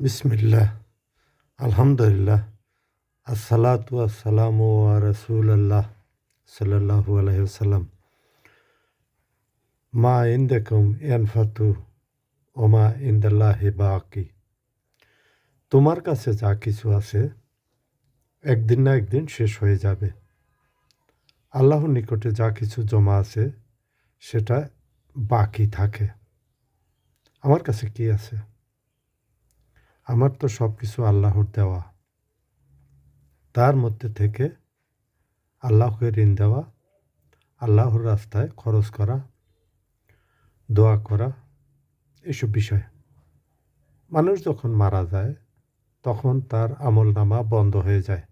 বিসমিল্লাহ আলহামদুলিল্লাহ আসসালাতু আসসালামু রসুল্লাহ সাল্লাহু আলহিসাল্লাম মা ইন্দেকুম ইয়ানফাতু ওমা ইন্দাল্লাহি বাকি তোমার কাছে যা কিছু আছে, একদিন না একদিন শেষ হয়ে যাবে। আল্লাহর নিকটে যা কিছু জমা আছে, সেটা বাকি থাকে। আমার কাছে কি আছে? আমার তো সব কিছু আল্লাহর দেওয়া। তার মধ্যে থেকে আল্লাহকে ঋণ দেওয়া, আল্লাহর রাস্তায় খরচ করা, দোয়া করা, এসব বিষয়। মানুষ যখন মারা যায়, তখন তার আমল নামা বন্ধ হয়ে যায়।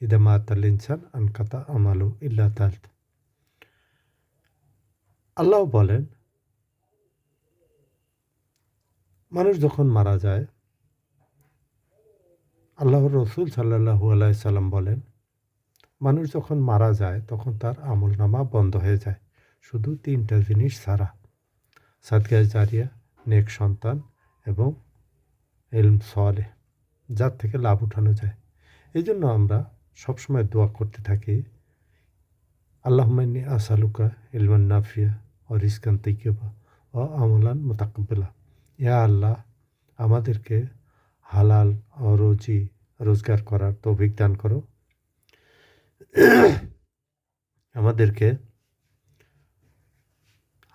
ইদা মাতাল ইনসান আনকাতা আমালু ইল্লা তাল। আল্লাহ বলেন, মানুষ যখন মারা যায় আল্লাহর রসুল সাল্লাহু আলাইসাল্লাম বলেন, মানুষ যখন মারা যায়, তখন তার আমল নামা বন্ধ হয়ে যায়। শুধু তিনটা জিনিস ছাড়া। সাদগায় জারিয়া, নেক সন্তান এবং এলম সলে যার থেকে লাভ উঠানো যায়। এই জন্য আমরা সবসময় দোয়া করতে থাকি আল্লাহ মাইনি আসালুকা ইলমান নাফিয়া ও রিসকান তৈকেবা ও আমলান মোতাকবেলা ইয়া আল্লাহ, আমাদেরকে হালাল রুজি রোজগার করার তৌফিক দান করো। আমাদেরকে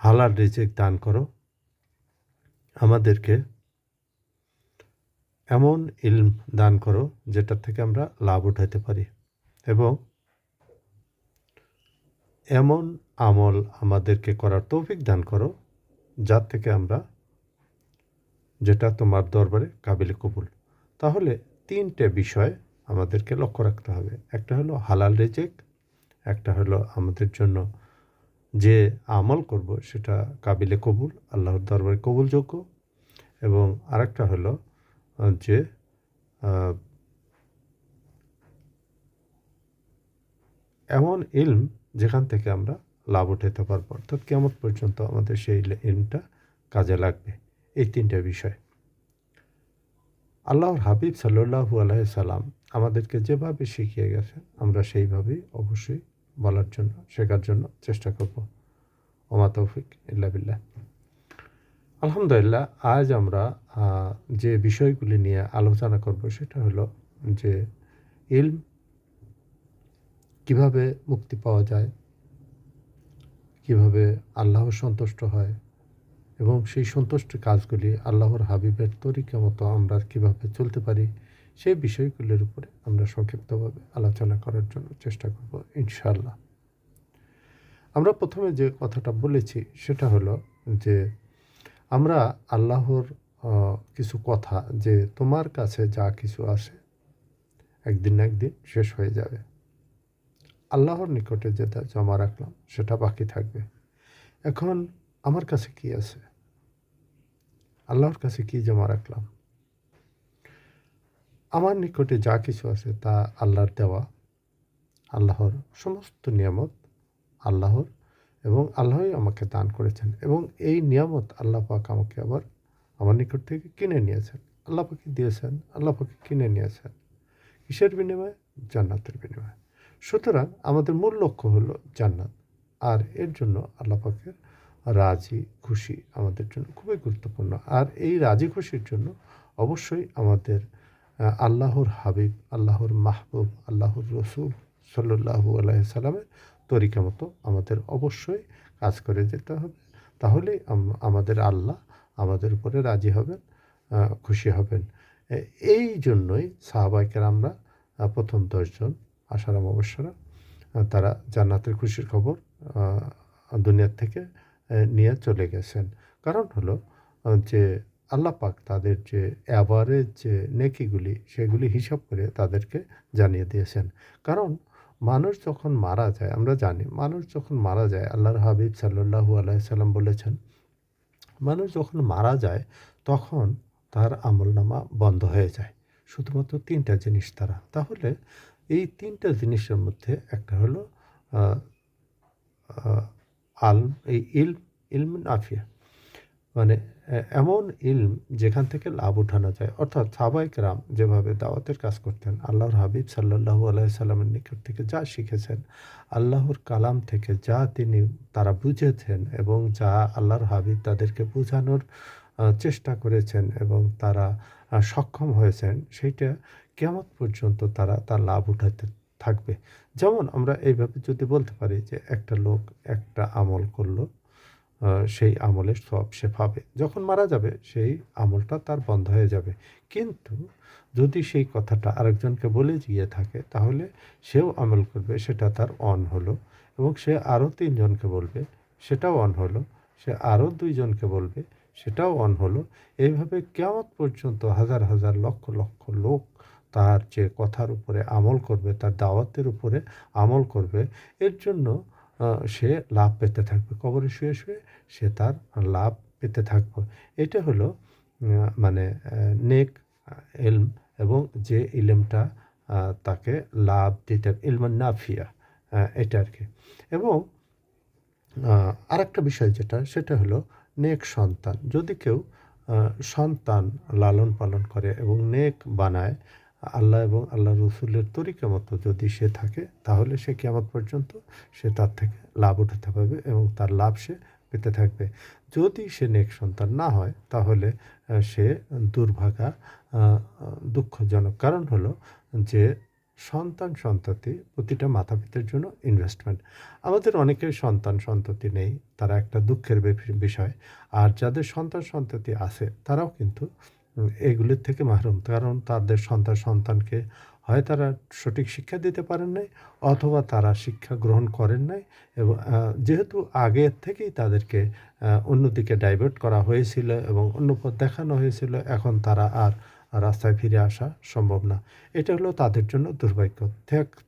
হালাল রিজিক দান করো। আমাদেরকে এমন ইলম দান করো যেটা থেকে আমরা লাভ উঠাইতে পারি এবং এমন আমল আমাদেরকে করার তৌফিক দান করো যার থেকে আমরা যেটা তোমার দরবারে কাবিলে কবুল। তাহলে তিনটে বিষয় আমাদেরকে লক্ষ্য রাখতে হবে। একটা হলো হালাল রেজেক, একটা হলো আমাদের জন্য যে আমল করব সেটা কাবিলে কবুল, আল্লাহর দরবারে কবুলযোগ্য। এবং আরেকটা হলো যে এমন ইলম যেখান থেকে আমরা লাভ উঠাতে পারব। অর্থাৎ কেমন পর্যন্ত আমাদের সেই ইলমটা কাজে লাগবে। এই তিনটা বিষয়। আল্লাহর হাবিব সাল্লু আলাই সাল্লাম আমাদেরকে যেভাবে শিখিয়ে গেছেন, আমরা সেইভাবেই অবশ্যই বলার জন্য, শেখার জন্য চেষ্টা করব। ওমা তৌফিক ইল্লা বিল্লাহ। আলহামদুলিল্লাহ, আজ আমরা যে বিষয়গুলি নিয়ে আলোচনা করব সেটা হলো যে ইলম কীভাবে মুক্তি পাওয়া যায়, কীভাবে আল্লাহ সন্তুষ্ট হয় এবং সেই সন্তুষ্ট কাজগুলি আল্লাহর হাবিবের তরিকা মতো আমরা কীভাবে চলতে পারি, সেই বিষয়গুলির উপরে আমরা সংক্ষিপ্তভাবে আলোচনা করার জন্য চেষ্টা করব ইনশাল্লাহ আমরা প্রথমে যে কথাটা বলেছি, সেটা হলো যে আমরা আল্লাহর কিছু কথা যে তোমার কাছে যা কিছু আসে, একদিন না একদিন শেষ হয়ে যাবে। আল্লাহর নিকটে যেটা জমা রাখলাম, সেটা বাকি থাকবে। এখন আমার কাছে কি আছে? আল্লাহর কাছে কি জমা রাখলাম? আমার নিকটে যা কিছু আছে তা আল্লাহর দেওয়া, আল্লাহর সমস্ত নিয়ামত আল্লাহর এবং আল্লাহই আমাকে দান করেছেন এবং এই নিয়ামত আল্লাহ পাক আমাকে আবার আমার নিকট থেকে কিনে নিয়েছেন। আল্লাহ পাকে দিয়েছেন, আল্লাহ পাকে কিনে নিয়েছেন। কিসের বিনিময়ে? জান্নাতের বিনিময়ে। সুতরাং আমাদের মূল লক্ষ্য হলো জান্নাত। আর এর জন্য আল্লাহ পাকের রাজি খুশি আমাদের জন্য খুবই গুরুত্বপূর্ণ। আর এই রাজি খুশির জন্য অবশ্যই আমাদের আল্লাহর হাবিব, আল্লাহর মাহবুব, আল্লাহর রসুল সাল্লু আলাইসাল্লামের তরিকা মতো আমাদের অবশ্যই কাজ করে যেতে হবে। তাহলেই আমাদের আল্লাহ আমাদের উপরে রাজি হবেন খুশি হবেন। এই জন্যই সাহাবাইকের আমরা প্রথম দশজন আশারাম অবশ্যরা তারা জান্নাতের খুশির খবর দুনিয়ার থেকে নিয়ে চলে গেছেন। কারণ হলো যে আল্লাহ পাক তাদের যে অ্যাভারেজ যে নেকিগুলি, সেগুলি হিসাব করে তাদেরকে জানিয়ে দিয়েছেন। কারণ মানুষ যখন মারা যায়, আমরা জানি, মানুষ যখন মারা যায়, আল্লাহর হাবিব সাল্লু আলাইসাল্লাম বলেছেন, মানুষ যখন মারা যায়, তখন তার আমলনামা বন্ধ হয়ে যায়। শুধুমাত্র তিনটা জিনিস তারা তাহলে এই তিনটা জিনিসের মধ্যে একটা হলো আল এই ইল ইলম নাফিয়া মানে এমন ইলম যেখান থেকে লাভ উঠানো যায়। অর্থাৎ সাবাইক রাম যেভাবে দাওয়াতের কাজ করতেন, আল্লাহর হাবিব সাল্লাহু আলাইসাল্লামের নিকট থেকে যা শিখেছেন, আল্লাহর কালাম থেকে যা তিনি, তারা বুঝেছেন এবং যা আল্লাহর হাবিব তাদেরকে বোঝানোর চেষ্টা করেছেন এবং তারা সক্ষম হয়েছেন, সেইটা কেমন পর্যন্ত তারা, তার লাভ উঠাতে থাকবে। যেমন আমরা এইভাবে যদি বলতে পারি যে একটা লোক একটা আমল করল সেই আমলের সব সে পাবে। যখন মারা যাবে, সেই আমলটা তার বন্ধ হয়ে যাবে। কিন্তু যদি সেই কথাটা আরেকজনকে বলে গিয়ে থাকে, তাহলে সেও আমল করবে, সেটা তার অন হলো। এবং সে আরও তিনজনকে বলবে, সেটাও অন হলো। সে আরও দুইজনকে বলবে, সেটাও অন হলো। এইভাবে কেমন পর্যন্ত হাজার হাজার লক্ষ লক্ষ লোক তার যে কথার উপরে আমল করবে, তার দাওয়াতের উপরে আমল করবে, এর জন্য সে লাভ পেতে থাকবে। কবরে শুয়ে শুয়ে সে তার লাভ পেতে থাকবে। এটা হলো মানে নেক এলম এবং যে ইলেমটা তাকে লাভ দিতে ইলমান নাফিয়া এটা আর কি। এবং আরেকটা বিষয় যেটা, সেটা হলো নেক সন্তান। যদি কেউ সন্তান লালন পালন করে এবং নেক বানায় আল্লাহ এবং আল্লাহ রসুলের তরিকা মতো যদি সে থাকে, তাহলে সে কেমন পর্যন্ত সে তার থেকে লাভ উঠাতে পারবে এবং তার লাভ সে পেতে থাকবে। যদি সে নেক সন্তান না হয়, তাহলে সে দুর্ভাগা দুঃখজনক কারণ হলো যে সন্তান সন্ততি প্রতিটা মাতা পিতার জন্য ইনভেস্টমেন্ট আমাদের অনেকের সন্তান সন্ততি নেই, তারা একটা দুঃখের বিষয়, আর যাদের সন্তান সন্ততি আছে, তারাও কিন্তু এগুলির থেকে মাহরুম। কারণ তাদের সন্তান সন্তানকে হয় তারা সঠিক শিক্ষা দিতে পারেন নাই অথবা তারা শিক্ষা গ্রহণ করেন নাই এবং যেহেতু আগের থেকেই তাদেরকে অন্যদিকে ডাইভার্ট করা হয়েছিল এবং অন্য পথ দেখানো হয়েছিল, এখন তারা আর রাস্তায় ফিরে আসা সম্ভব না। এটা হলো তাদের জন্য দুর্ভাগ্য।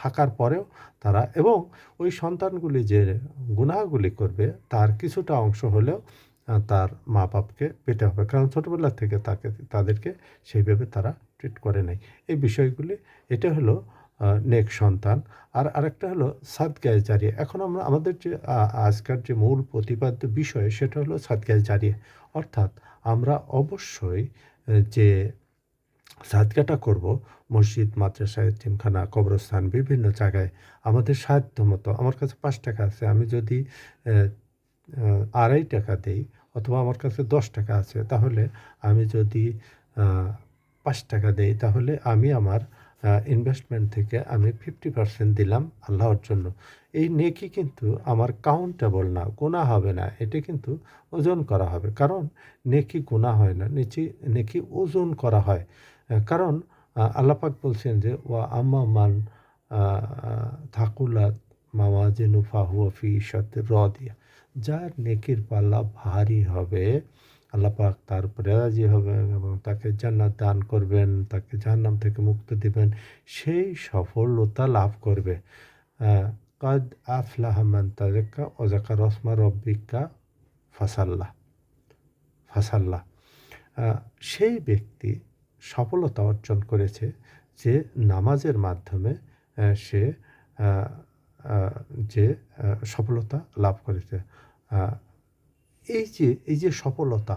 থাকার পরেও তারা এবং ওই সন্তানগুলি যে গুনাহগুলি করবে, তার কিছুটা অংশ হলেও তার মা বাপকে পেতে হবে। কারণ ছোটোবেলা থেকে তাকে, তাদেরকে সেইভাবে তারা ট্রিট করে নাই। এই বিষয়গুলি, এটা হলো নেক সন্তান। আর আরেকটা হলো, সাদগায় জারিয়ে। এখন আমরা, আমাদের যে আজকার যে মূল প্রতিপাদ্য বিষয়, সেটা হলো সাত সাদগায় জারিয়ে। অর্থাৎ আমরা অবশ্যই যে সাদগাটা করব, মসজিদ মাদ্রাসা এতিমখানা কবরস্থান, বিভিন্ন জায়গায়, আমাদের সাধ্য মতো আমার কাছে পাঁচ টাকা আছে। আমি যদি আড়াই টাকা দেই অথবা আমার কাছে দশ টাকা আছে, তাহলে আমি যদি পাঁচ টাকা দেই, তাহলে আমি আমার ইনভেস্টমেন্ট থেকে আমি ফিফটি পার্সেন্ট দিলাম আল্লাহর জন্য। এই নেকি কিন্তু আমার কাউন্টেবল না গোনা হবে না, এটা কিন্তু ওজন করা হবে। কারণ নেকি গোনা হয় না নেচি নেকি ওজন করা হয়। কারণ আল্লাপাক বলছেন যে, ওয়া আম্মা মান থাকুলাত মাওয়াজিনু ফাহুয়া ফি সত্যি র দিয়া যার নেকির পাল্লা ভারী হবে, আল্লাহ পাক তার উপরে রাজি হবেন এবং তাকে জান্নাত দান করবেন, তাকে জাহান্নাম থেকে মুক্তি দিবেন, সেই সফলতা লাভ করবে। কাদ আফলাহ মান তাজাক্কা ওজাকা রসমা রব্বিকা ফাসাল্লাহ ফাসাল্লাহ সেই ব্যক্তি সফলতা অর্জন করেছে যে নামাজের মাধ্যমে সে যে সফলতা লাভ করেছে। এই যে এই যে সফলতা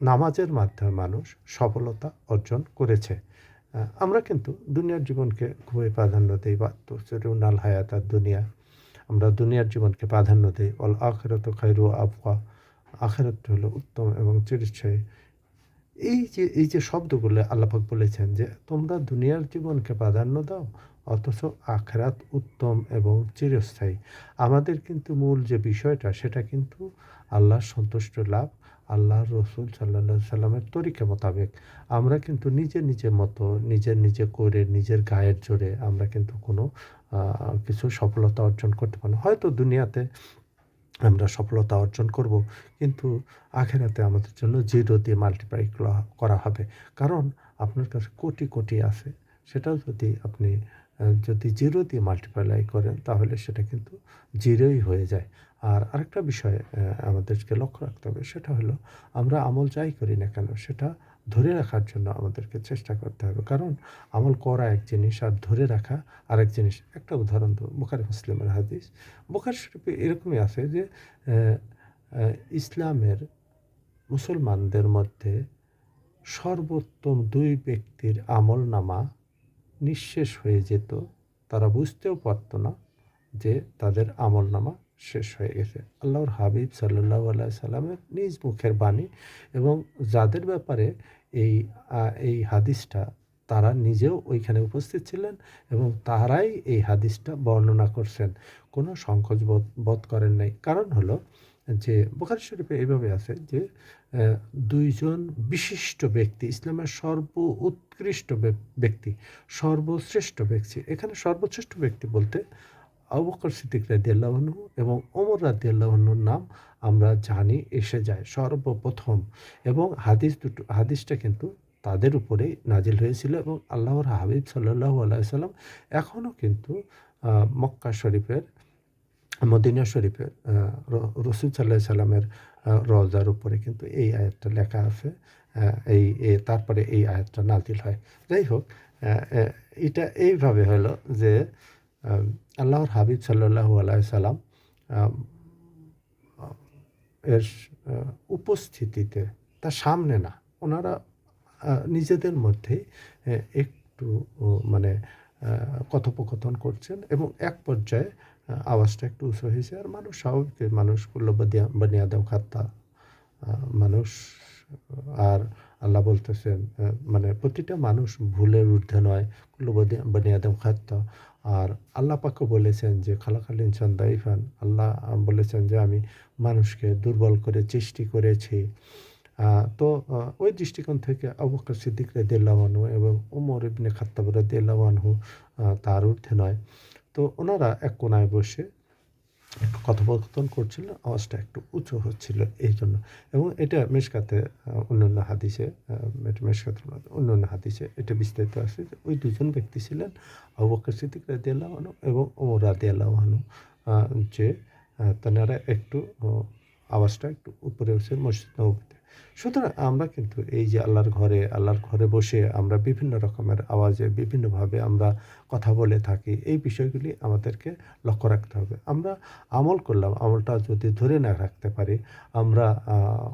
নামাজের মাধ্যমে মানুষ সফলতা অর্জন করেছে। আমরা কিন্তু দুনিয়ার জীবনকে খুবই প্রাধান্য দিই, বা তো নাল হায়াত আর দুনিয়া। আমরা দুনিয়ার জীবনকে প্রাধান্য দিই। অল আখেরত খাইরু আফওয়া আখেরত হলো উত্তম এবং চিরস্থায়ী। এই যে এই যে শব্দগুলো আল্লাপাক বলেছেন যে, তোমরা দুনিয়ার জীবনকে প্রাধান্য দাও অথচ আখরাত উত্তম এবং চিরস্থায়ী। আমাদের কিন্তু মূল যে বিষয়টা, সেটা কিন্তু আল্লাহর সন্তুষ্ট লাভ আল্লাহ রসুল সাল্লা সাল্লামের তরিকা মোতাবেক। আমরা কিন্তু নিজে নিজের মতো, নিজের নিজে করে, নিজের গায়ের জোরে আমরা কিন্তু কোনো কিছু সফলতা অর্জন করতে পারি হয়তো দুনিয়াতে আমরা সফলতা অর্জন করব, কিন্তু আখেরাতে আমাদের জন্য জিরো দিয়ে মাল্টিপ্লাই করা হবে। কারণ আপনার কাছে কোটি কোটি আছে, সেটাও যদি আপনি যদি জিরো দিয়ে মাল্টিপ্লাই করেন, তাহলে সেটা কিন্তু জিরোই হয়ে যায়। আর আরেকটা বিষয় আমাদেরকে লক্ষ্য রাখতে হবে, সেটা হলো আমরা আমল যাই করি না কেন, সেটা ধরে রাখার জন্য আমাদেরকে চেষ্টা করতে হবে। কারণ আমল করা এক জিনিস আর ধরে রাখা আরেক জিনিস। একটা উদাহরণ তো বুখারি মুসলিমের হাদিস। বুখারি শরীফে এরকমই আছে যে ইসলামের মুসলমানদের মধ্যে সর্বোত্তম দুই ব্যক্তির আমল নামা নিঃশেষ হয়ে যেত। তারা বুঝতেও পারতো না যে তাদের আমল নামা শেষ হয়ে গেছে। আল্লাহর হাবিব সাল্লাহ আল্লাহ সাল্লামের নিজ মুখের বাণী এবং যাদের ব্যাপারে এই এই হাদিসটা তারা নিজেও ওইখানে উপস্থিত ছিলেন এবং তারাই এই হাদিসটা বর্ণনা করছেন। কোনো সংকোচ বোধ বোধ করেন নাই। কারণ হলো যে বুখারি শরীফে এইভাবে আছে যে দুইজন বিশিষ্ট ব্যক্তি, ইসলামের সর্ব উৎকৃষ্ট ব্যক্তি, সর্বশ্রেষ্ঠ ব্যক্তি। এখানে সর্বশ্রেষ্ঠ ব্যক্তি বলতে আবুকর সিদ্দিক রাদিয়াল্লাহনু এবং ওমর রাদিয়াল্লাহনুর নাম আমরা জানি এসে যায় সর্বপ্রথম। এবং হাদিস দুটো, হাদিসটা কিন্তু তাদের উপরেই নাজিল হয়েছিল এবং আল্লাহর হাবিব সাল্লাহ আলাইসাল্লাম এখনও কিন্তু মক্কা শরীফের মদিনা র- রসুল সাল্লাহ সাল্লামের আহ, রওজার উপরে কিন্তু এই আয়াতটা লেখা আছে এই তারপরে এই আয়াতটা নাজিল হয়। যাই হোক এটা এইভাবে হলো যে আল্লাহর হাবিব সাল্লাহ আলাই সাল্লাম এর উপস্থিতিতে তার সামনে না ওনারা নিজেদের মধ্যে একটু মানে কথোপকথন করছেন এবং এক পর্যায়ে আওয়াজটা একটু উঁচু হয়েছে আর মানুষ স্বাভাবিক মানুষ কুল্ল বানিয়াদম খাত্তা। মানুষ, আর আল্লাহ বলতেছেন মানে প্রতিটা মানুষ ভুলের ঊর্ধ্বে নয় কুল্লু বানিয়াদম খাত্তা। আর আল্লাহ পাকও বলেছেন যে, খালাকাল ইনসান আল্লাহ বলেছেন যে, আমি মানুষকে দুর্বল করে, সৃষ্টি করেছি। তো ওই দৃষ্টিকোণ থেকে আবুকার সিদ্দিক রাদিয়াল্লাহু এবং ওমর ইবনে খাত্তাব রাদিয়াল্লাহু তার ঊর্ধ্বে নয়। তো ওনারা এক কোনায় বসে একটু কথোপকথন করছিল, আওয়াজটা একটু উঁচু হচ্ছিল এই জন্য। এবং এটা মেশকাতে অন্যান্য হাদিসে এটা মেশকাতের মধ্যে অন্যান্য হাদিসে এটা বিস্তারিত আছে যে ওই দুজন ব্যক্তি ছিলেন আবু বকর সিদ্দিক রাদি আল্লাহানু এবং ওমর রাদি আল্লাহানু যে তেনারা একটু আওয়াজটা একটু উপরে উঠছে, মসজিদ নবীতে সুতরাং আমরা কিন্তু এই যে আল্লাহর ঘরে আল্লাহর ঘরে বসে আমরা বিভিন্ন রকমের আওয়াজে, বিভিন্নভাবে আমরা কথা বলে থাকি, এই বিষয়গুলি আমাদেরকে লক্ষ্য রাখতে হবে। আমরা আমল করলাম, আমলটা যদি ধরে না রাখতে পারি, আমরা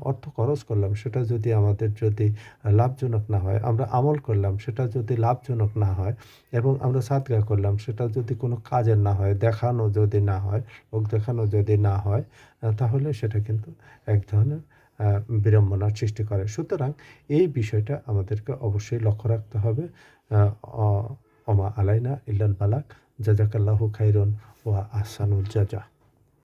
অর্থ খরচ করলাম, সেটা যদি আমাদের যদি লাভজনক না হয়, আমরা আমল করলাম, সেটা যদি লাভজনক না হয় এবং আমরা সাদগা করলাম, সেটা যদি কোনো কাজের না হয়, দেখানো যদি না হয়, লোক দেখানো যদি না হয়, তাহলে সেটা কিন্তু এক ধরনের বিড়ম্বনার সৃষ্টি করে। সুতরাং এই বিষয়টা আমাদেরকে অবশ্যই লক্ষ্য রাখতে হবে। অমা আলাইনা ইল্লাল বালাক। জাজাকাল্লাহু খাইরন ওয়া আহসানুল জাজা।